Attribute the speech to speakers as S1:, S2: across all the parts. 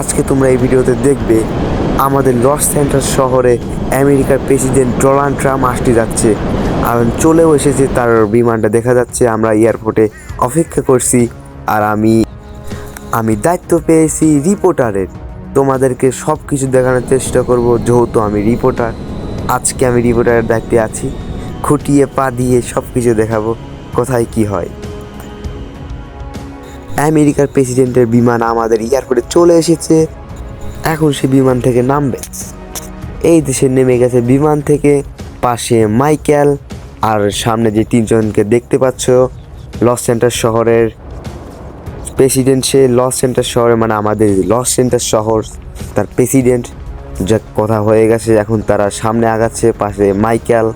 S1: আজকে তোমরা এই ভিডিওতে দেখবে আমাদের লস সেন্টার শহরে আমেরিকার প্রেসিডেন্ট ডোনাল্ড ট্রাম্প আসতে যাচ্ছে। আর চলেও এসেছে তার বিমানটা। দেখা যাচ্ছে আমরা এয়ারপোর্টে অপেক্ষা করছি আর আমি আমি দায়িত্ব পেয়েছি রিপোর্টারের। তোমাদেরকে সব কিছু দেখানোর চেষ্টা করব, যেহেতু আমি রিপোর্টার। আজকে আমি রিপোর্টারের দায়িত্বে আছি। খুঁটিয়ে পা দিয়ে সব কিছু দেখাবো, কোথায় কি হয়। আমেরিকার প্রেসিডেন্টের বিমান আমাদের এয়ারপোর্টে চলে এসেছে। এখন সে বিমান থেকে নামবে। এই দেশে নেমে গেছে বিমান থেকে। পাশে মাইকেল, আর সামনে যে তিনজনকে দেখতে পাচ্ছ, লস সেন্টার শহরের প্রেসিডেন্ট, সে লস সেন্টার শহরে মানে আমাদের লস সেন্টার শহর, তার প্রেসিডেন্ট। যা কথা হয়ে গেছে, এখন তারা সামনে আগাচ্ছে, পাশে মাইকেল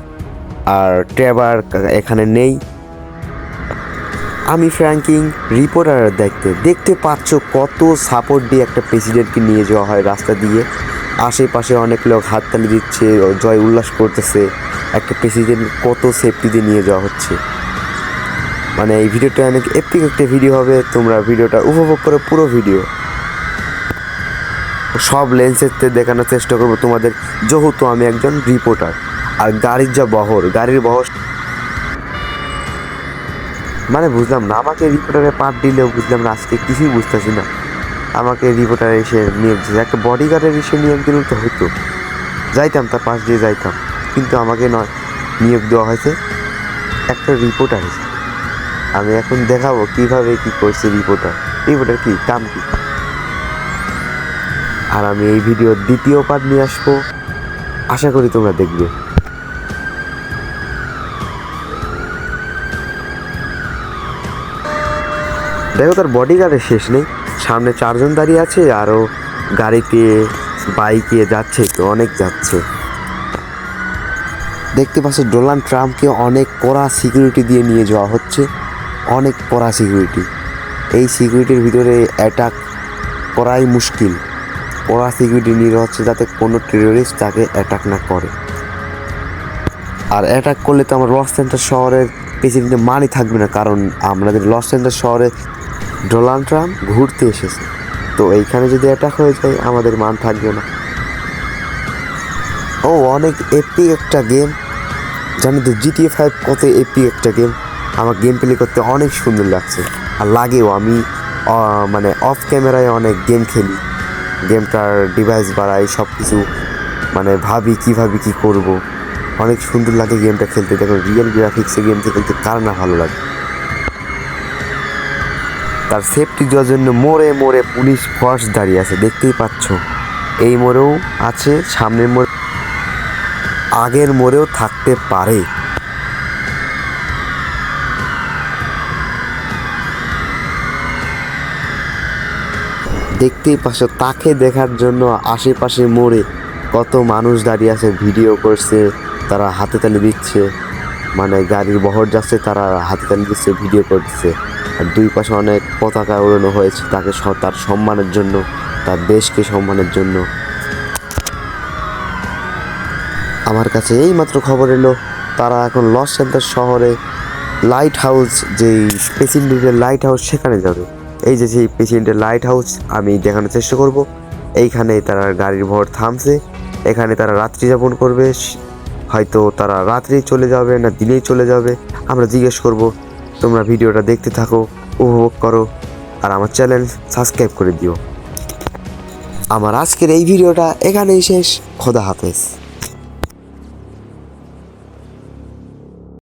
S1: আর ট্রেভার এখানে নেই। আমি ফ্র্যাঙ্কিং রিপোর্টার দেখতে। দেখতে পাচ্ছ কত সাপোর্ট দিয়ে একটা প্রেসিডেন্টকে নিয়ে যাওয়া হয় রাস্তা দিয়ে। আশেপাশে অনেক লোক হাততালি দিচ্ছে, জয় উল্লাস করতেছে। একটা প্রেসিডেন্ট কত সেফটি দিয়ে নিয়ে যাওয়া হচ্ছে। মানে এই ভিডিওটা অনেক এপিক একটা ভিডিও হবে। তোমরা ভিডিওটা উপভোগ করে পুরো ভিডিও সব লেন্সের দেখানোর চেষ্টা করব তোমাদের। যেহেতু আমি একজন রিপোর্টার আর গাড়ির যা বহর, গাড়ির বহর মানে বুঝলাম না, আমাকে রিপোর্টারে পার্ট দিলেও বুঝলাম না, আজকে কিছুই বুঝতেছি না। আমাকে রিপোর্টার এসে নিয়োগ দিয়েছে। একটা বডিগার্ডের এসে নিয়োগ দিলেও তো হইতো। যাইতাম, তার পাশ দিয়ে যাইতাম। কিন্তু আমাকে নয়, নিয়োগ দেওয়া হয়েছে একটা রিপোর্টার এসে। আমি এখন দেখাবো কীভাবে কি করছে রিপোর্টার রিপোর্টার কি? কাম কি? আর আমি এই ভিডিওর দ্বিতীয় পার্ট নিয়ে আসব। আশা করি তোমরা দেখবে। দেখো, তার বডিগার্ডের শেষ নেই। সামনে চারজন দাঁড়িয়ে আছে, আরও গাড়িতে, বাইকে যাচ্ছে, তো অনেক যাচ্ছে। দেখতে পাচ্ছ, ডোনাল্ড ট্রাম্পকে অনেক কড়া সিকিউরিটি দিয়ে নিয়ে যাওয়া হচ্ছে। অনেক কড়া সিকিউরিটি এই সিকিউরিটির ভিতরে অ্যাটাক করাই মুশকিল। কড়া সিকিউরিটি নিয়ে হচ্ছে যাতে কোনো টেরোরিস্ট তাকে অ্যাটাক না করে। আর অ্যাটাক করলে তো আমার লস সেন্টার শহরের প্রেসিডেন্টের মানই থাকবে না, কারণ আমাদের লস সেন্টার শহরে ডোনাল্ড ট্রাম্প ঘুরতে এসেছে। তো এইখানে যদি অ্যাটাক হয়ে যায়, আমাদের মান থাকবে না। ও, অনেক এপি একটা গেম জানি তো জিটিএ ফাইভ কত এপি একটা গেম আমার গেম প্লে করতে অনেক সুন্দর লাগছে। আর লাগেও, আমি মানে অফ ক্যামেরায় অনেক গেম খেলি। গেমটার ডিভাইস বাড়াই সব কিছু মানে ভাবি কীভাবে কী করব। অনেক সুন্দর লাগে গেমটা খেলতে। দেখো রিয়েল গ্রাফিক্সে গেমটা খেলতে কার না ভালো লাগে। তার সেফটি দেওয়ার জন্য মোড়ে মোড়ে পুলিশ ফোর্স দাঁড়িয়ে আছে, দেখতেই পাচ্ছ। এই মোড়েও আছে, সামনের মোড়ে আগের মোড়েও থাকতে পারে। দেখতেই পাচ্ছ, তাকে দেখার জন্য আশেপাশে মোড়ে কত মানুষ দাঁড়িয়ে আছে, ভিডিও করছে, তারা হাতে তালি দিচ্ছে মানে গাড়ির বহর যাচ্ছে, তারা হাতে তালি দিচ্ছে, ভিডিও করছে আর দুই পাশে অনেক পতাকা উড়ানো হয়েছে তাকে তার সম্মানের জন্য, তার দেশকে সম্মানের জন্য। আমার কাছে এই মাত্র খবর এলো, তারা এখন লস সেন্টার শহরে লাইট হাউস যেই প্রেসিডেন্টের লাইট হাউস সেখানে যাবে। এই যে সেই প্রেসিডেন্টের লাইট হাউস আমি দেখানোর চেষ্টা করব। এইখানে তারা গাড়ির ভর থামছে, এখানে তারা রাত্রি যাপন করবে, হয়তো তারা রাত্রেই চলে যাবে না দিনেই চলে যাবে। আমরা জিজ্ঞেস করব তোমরা ভিডিওটা দেখতে থাকো, উপভোগ করো, আর আমার চ্যানেল সাবস্ক্রাইব করে দিও। আমার আজকের এই ভিডিওটা এখানেই শেষ। খোদা হাফেজ।